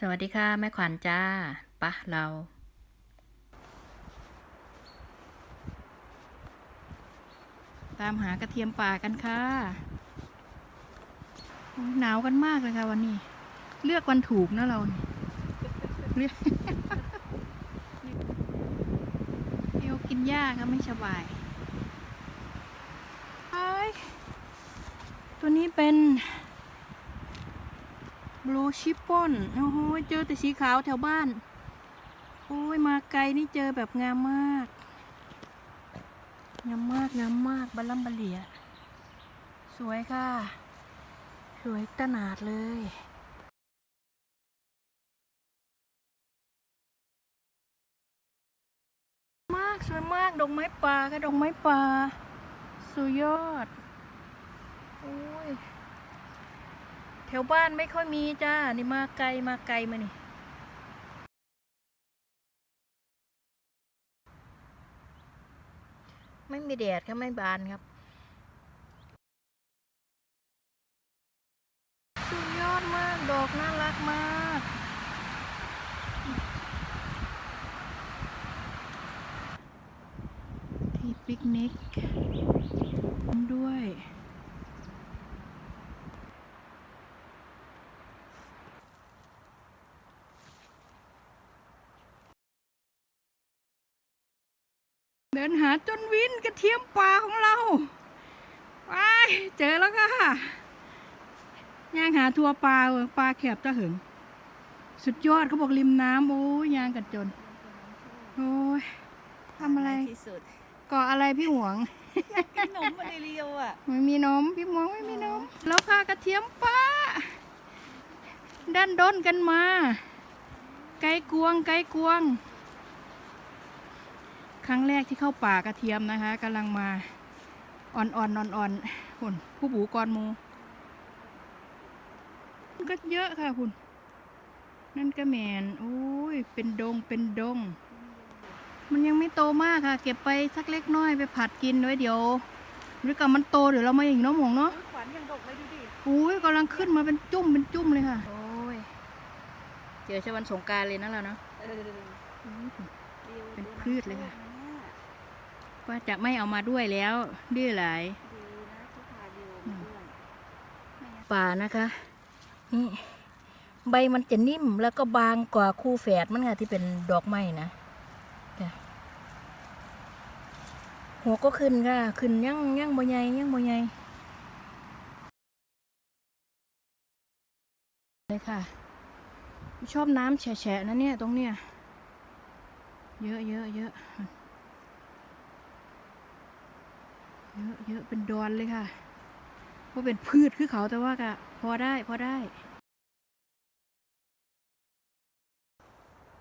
สวัสดีค่ะ แม่ขวัญจ้าปะเรา ตามหากระเทียมป่ากันค่ะ หนาวกันมากเลยค่ะวันนี้ เลือกวันถูกนะเราเนี่ยเลือกเอวกินยากค่ะไม่สบายไอ้ยตัวนี้เป็น บลูชิปปอนโอ้โหเจอแต่สีขาวแถวบ้าน โอ้ยมาไกลนี่เจอแบบงามมาก งามมากงามมากบัลลัมบัลเลีย สวยค่ะ สวยตนาดเลยมากสวยมากดอกไม้ป่าค่ะดอกไม้ป่าสุดยอด โอ้ย ถวบ้านไม่ค่อยมีจ้า นี่มาไกลมาไกลมานี่ ไม่มีแดดครับไม่บานครับ สุดยอดมาก ดอกน่ารักมาก ที่ปิกนิกด้วย เดินหาจนวินกระเทียมป่าของเราไปเจอแล้วค่ะย่างหาทัวปลาเออปลาแคบตะเหิง สุดยอดเขาบอกริมน้ำโอ้ยย่างกันจน โอ้ยทำอะไรที่สุดเกาะอะไรพี่หวงกินนมมาในเรียวอะไม่มีนมพี่หวงไม่มีนมแล้วค่ะกระเทียมป่าดันด้นกันมา ไกลกวงไกลกวง ครั้งแรกที่เข้าป่ากระเทียมนะคะกำลังมาอ่อนๆอ่อนๆอ่อนๆหุ่นผู้บูกรหมูก็เยอะค่ะคุณนั่นก็แมนโอ้ยเป็นดงเป็นดง มันยังไม่โตมากค่ะ เก็บไปสักเล็กน้อยไปผัดกินไว้เดี๋ยวหรือกับมันโตเดี๋ยวเรามาอย่างน้องหมงเนาะขวัญยังดกเลยดูดิอุ้ยกำลังขึ้นมาเป็นจุ่มเป็นจุ่มเลยค่ะ โอ้ยเจอชวันสงกรารเลยนะเราเนาะเออเป็นพืชเลยค่ะ ว่าจะไม่เอามาด้วยแล้วดื้อหลายดีนะที่พาดิวมาด้วยป่านะคะนี่ใบมันจะนิ่มแล้วก็บางกว่าคู่แฝดมันค่ะที่เป็นดอกไม้นะจ้ะหัวก็ขึ้นค่ะ ขึ้นยั่งยั่งบ่ใหญ่ยั่งบ่ใหญ่เลยค่ะ ชอบน้ำแฉะๆนะเนี่ย ตรงเนี้ย เยอะเยอะเยอะ เยอะเยอะเป็นดอนเลยค่ะว่าเป็นพืชคือเขาแต่ว่ากะพอได้พอได้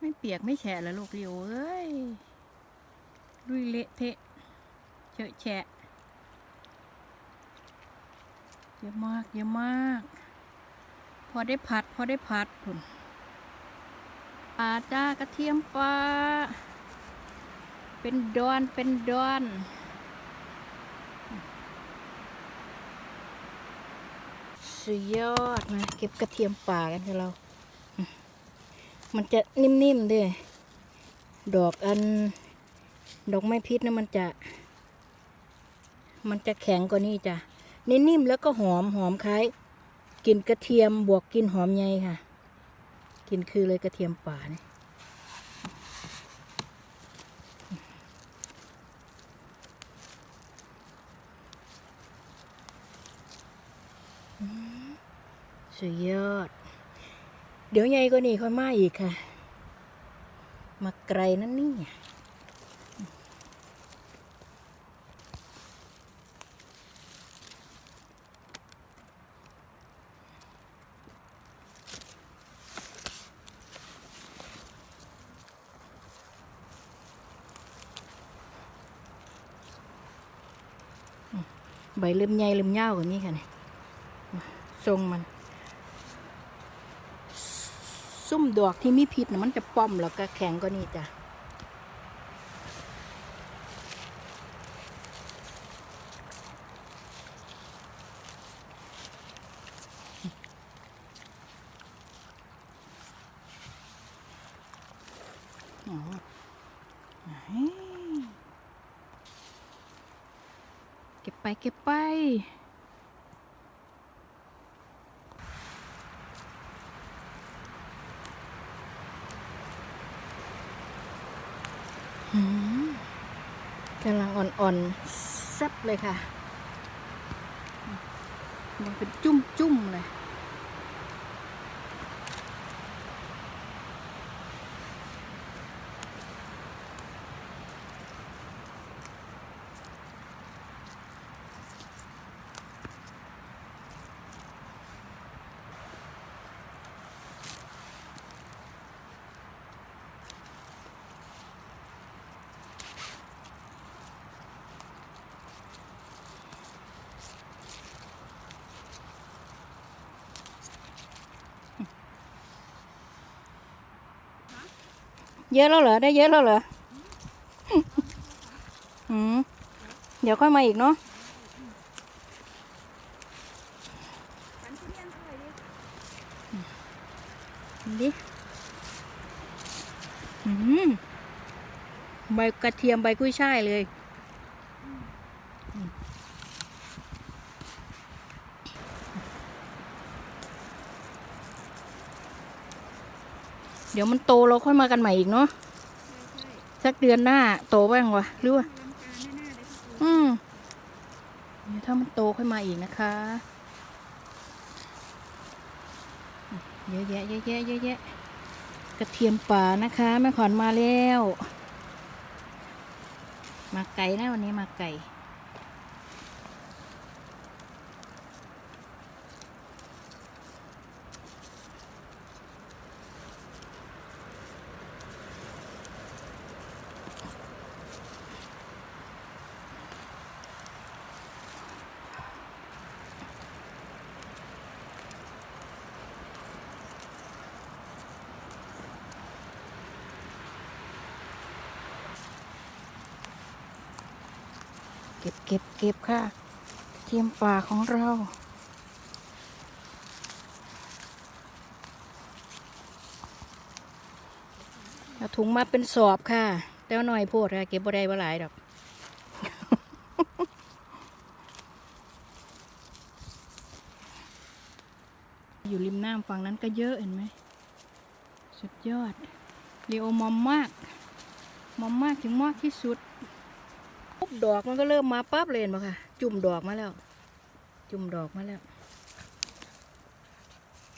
ไม่เปียกไม่แฉะแล้วลูกเรียวเอ้ยลุยเละเทะเฉอะแฉะเยอะมากเยอะมาก พอได้ผัด พอได้ผัดผุนปลาจ้ากระเทียมปลาเป็นดอนเป็นดอน สุดยอดมาเก็บกระเทียมป่ากันค่ะเรา มันจะนิ่มๆด้วยดอกอัน ดอกไม้พิษนะมันจะ มันจะแข็งกว่านี้จ้ะนิ่มๆแล้วก็หอมหอมคล้ายกลินกระเทียมบวกกลินหอมใยค่ะกลินคือเลยกระเทียมป่าเนี่ย สุดยอด เดี๋ยวใหญ่กว่านี้ค่อยมาอีกค่ะ มาไกลนั่นนี่ใบเริ่มใหญ่เริ่มยาวกว่านี้ค่ะเนี่ยทรงมัน ซุ่มดอกที่มีพิษนะมันจะป้อมแล้วก็แข็งกว่านี้จ้ะเก็บไปเก็บไป กำลังอ่อนๆแซ่บเลยค่ะมันเป็นจุ้มๆเลย เยอะแล้วเหรอ ได้เยอะแล้วเหรอ อืม เดี๋ยวค่อยมาอีกเนาะดิอืม ใบกระเทียมใบกุ้ยช่ายเลยอืมเดี๋ยวมันโตเราค่อยมากันใหม่อีกเนาะใช่ใช่สักเดือนหน้าโตบ้างวะหรือว่าอลังการแน่ๆเลยพี่ปูอืมเดี๋ยวถ้ามันโตค่อยมาอีกนะคะ เยอะแยะเยอะแยะเยอะแยะกระเทียมป่านะคะแม่ขวัญมาแล้ว มาไก่นะวันนี้มาไก่ เก็บเก็บเก็บค่ะเทียมป่าของเรา เอาถุงมาเป็นสอบค่ะแต่วหน่อยโพดค่ะ เก็บบ่ได้บ่หลายดอกอยู่ริมน้ำฝั่งนั้นก็เยอะเห็นไหม สุดยอดเรียวมอมมาก มอมมากถึงมากที่สุด ดอกมันก็เริ่มมาปั๊บเลยนปะค่ะ จุ่มดอกมาแล้ว จุ่มดอกมาแล้ว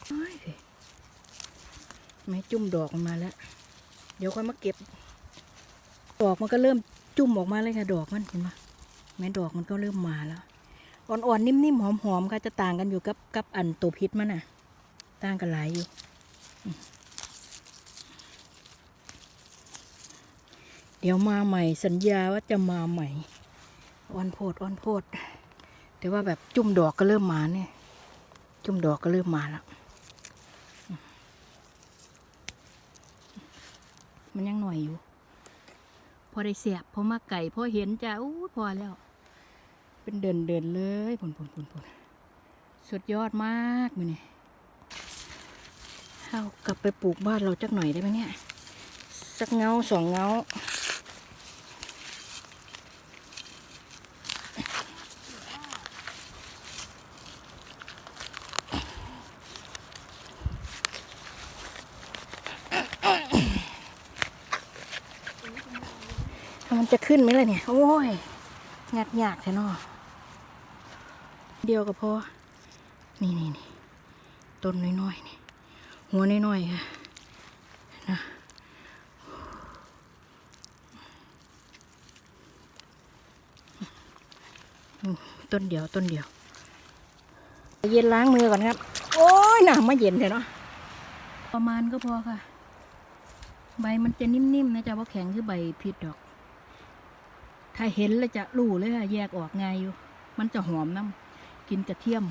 โอ้ยไม่จุ่มดอกมันมาแล้ว เดี๋ยวค่อยมาเก็บ ดอกมันก็เริ่มจุ่มออกมาเลยค่ะ ดอกมันเห็นปะแม่ดอกมันก็เริ่มมาแล้ว อ่อนๆ นิ่มๆ หอมๆ ค่ะจะต่างกันอยู่กับกับอันตัวพิษมันน่ะ ต่างกันหลายอยู่ เดี๋ยวมาใหม่ สัญญาว่าจะมาใหม่อ่อนโพดอ่อนโพดแต่ว่าแบบจุ่มดอกก็เริ่มมาเนี่ย จุ่มดอกก็เริ่มมาแล้ว มันยังหน่อยอยู่ พอได้เสียบพอมาไก่พอเห็นจ้าอู้พอแล้ว เป็นเดินเดินเลยผลผลผลผลสุดยอดมากมือนี่เอากลับไปปลูกบ้านเราจักหน่อยได้ไหมเนี่ย สักเงาสองเงา จะขึ้นไหมล่ะเนี่ย โอ้ยงัดยากแท้เนอเดียวก็พอ นี่นี่นี่ต้นน้อยๆนี่ หัวน้อยๆค่ะนะต้นเดียวต้นเดียว เย็นล้างมือก่อนครับ โอ้ยหนามาเย็นเถอะเนาะประมาณก็พอค่ะ ใบมันจะนิ่มๆนะจ๊ะว่าแข็งคือใบพิษดอก ถ้าเห็นแล้วจะรู้เลยค่ะแยกออกง่ายอยู่ มันจะหอมน้ำกินกระเทียม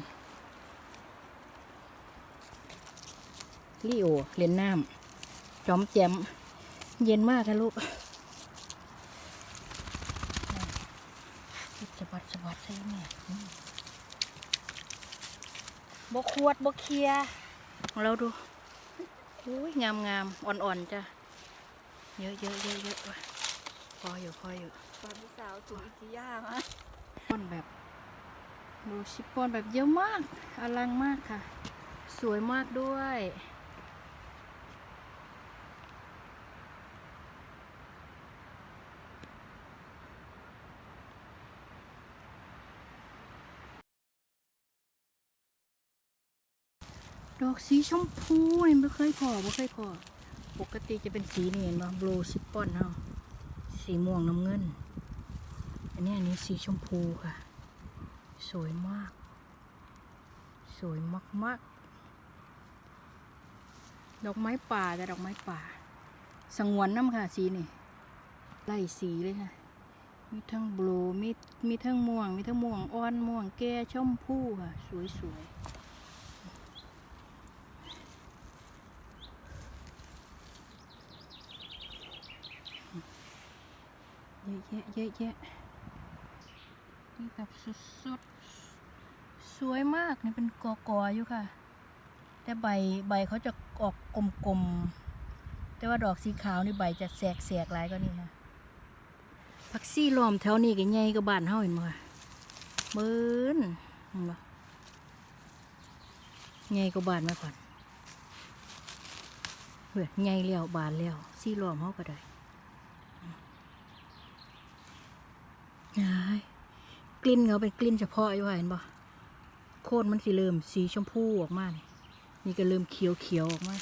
ลิโอเล่นน้ำจอมแจม เย็นมากค่ะลูกสบัดสบัดใช่ไหมบกขวดบกเคลียของเราดูอุ้ยงามงามอ่อนๆจ้ะ เยอะเยอะเยอะเยอะพออยู่พออยู่ ตอนพี่สาวถูกอีกทีย่ามาป้อนแบบดูชิปปอนแบบเยอะมาก อลังมากค่ะ สวยมากด้วยดอกสีชมพูนี่ไม่เคยพอไม่เคยพอ ปกติจะเป็นสีนี่เห็นป่ะบลูชิปปอนเนาะ สีม่วงน้ำเงิน อันนี้อันนี้สีชมพูค่ะ สวยมาก สวยมากๆ ดอกไม้ป่าแต่ดอกไม้ป่า สงวนน้ำค่ะสีนี่ไล่สีเลยค่ะ มีทั้งบลูมีมีทั้งม่วง มีทั้งม่วงอ่อนม่วงแก่ชมพูค่ะ สวยๆ เยอะ แยะเยอะแยะนี่แบบสุดๆ สวยมากนี่เป็นกอกออยู่ค่ะ แต่ใบใบเขาจะออกกลมๆ แต่ว่าดอกสีขาวนี่ใบจะแสกแสกหลายก็นี่ค่ะผักซี่ล้อมแถวนี้ก็ใหญ่กับบ้านเฮาเห็นบ่ค่ะเบิ้นเห็นบ่ใหญ่กว่าบ้านมาก่อนเฮ้ยใหญ่แล้วบานแล้วซี่ล้อมเฮาก็ได้ ยายกลิ่นเขาเป็นกลิ่นเฉพาะอยู่เห็นบ่โคตรมันสีเริ่มสีชมพูออกมา นี่นี่ก็เริ่มเขียวเขียวๆออกมา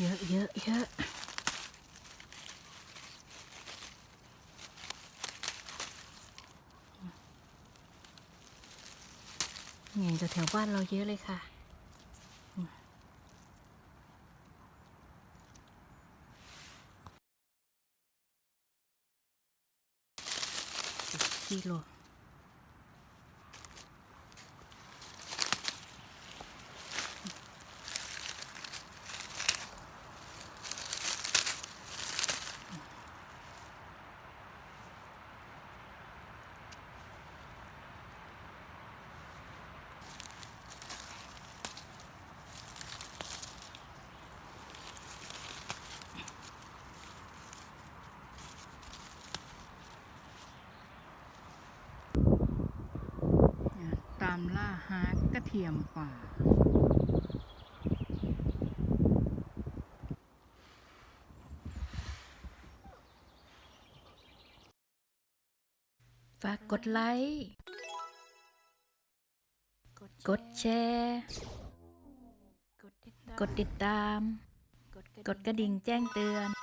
เยอะเยอะเยอะไงจะแถวบ้านเราเยอะเลยค่ะอืมกิโล ตามล่าหากระเทียมป่า ฝากกดไลค์ กดแชร์ กดติดตาม กดกระดิ่งแจ้งเตือน